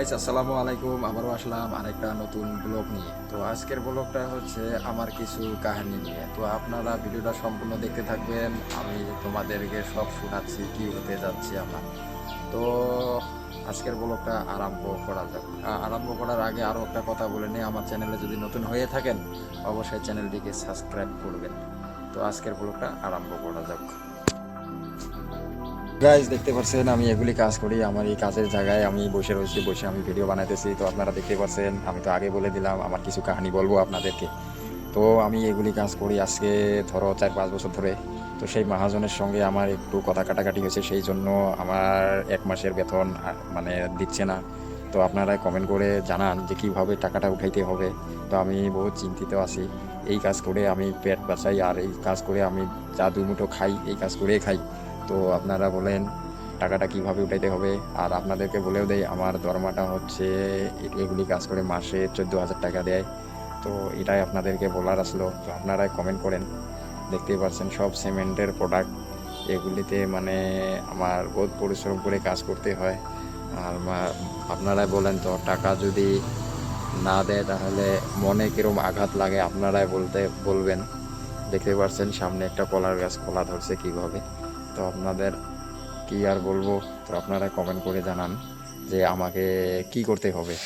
Guys আসসালামু আলাইকুম। আবারও আসলাম আরেকটা নতুন ব্লগ নিয়ে। তো আজকের ব্লগটা হচ্ছে আমার কিছু কাহিনী নিয়ে। তো আপনারা ভিডিওটা সম্পূর্ণ দেখতে থাকবেন। আমি তোমাদেরকে সব শোনাচ্ছি, কি হতে যাচ্ছি আমার। তো আজকের ব্লগটা আরম্ভ করা যাক। আরম্ভ করার আগে আরও একটা কথা বলে নিই। আমার চ্যানেলে যদি নতুন হয়ে থাকেন, অবশ্যই চ্যানেলটিকে সাবস্ক্রাইব করবেন। তো আজকের ব্লগটা আরম্ভ করা যাক। গাইজ দেখতে পাচ্ছেন, আমি এগুলি কাজ করি। আমার এই কাজের জায়গায় আমি বসে রয়েছি, বসে আমি ভিডিও বানাইতেছি। তো আপনারা দেখতে পাচ্ছেন, আমি তো আগে বলে দিলাম, আমার কিছু কাহিনী বলব আপনাদেরকে। তো আমি এগুলি কাজ করি আজকে, ধরো চার পাঁচ বছর ধরে। তো সেই মহাজনের সঙ্গে আমার একটু কথা কাটাকাটি হয়েছে, সেই জন্য আমার এক মাসের বেতন মানে দিচ্ছে না। তো আপনারা কমেন্ট করে জানান যে কীভাবে টাকাটা উঠাইতে হবে। তো আমি বহুত চিন্তিত আছি। এই কাজ করে আমি পেট বাঁচাই আর এই কাজ করে আমি যা দুমুঠো খাই, এই কাজ করেই খাই। তো আপনারা বলেন, টাকাটা কীভাবে উঠাইতে হবে? আর আপনাদেরকে বলেও দেয় আমার দরমাটা হচ্ছে এগুলি কাজ করে মাসে চোদ্দ হাজার টাকা দেয়। তো এটাই আপনাদেরকে বলার আসলো। তো আপনারাই কমেন্ট করেন। দেখতেই পাচ্ছেন সব সিমেন্টের প্রোডাক্ট এগুলিতে মানে আমার বহুত পরিশ্রম করে কাজ করতে হয়। আর আপনারাই বলেন তো, টাকা যদি না দেয়, তাহলে মনে কিরম আঘাত লাগে আপনারাই বলতে, বলবেন। দেখতে পাচ্ছেন সামনে একটা কলার গাছ কলা ধরছে কীভাবে। তো আপনাদের কি আর বলব, তো আপনারা কমেন্ট করে জানান যে আমাকে কি করতে হবে।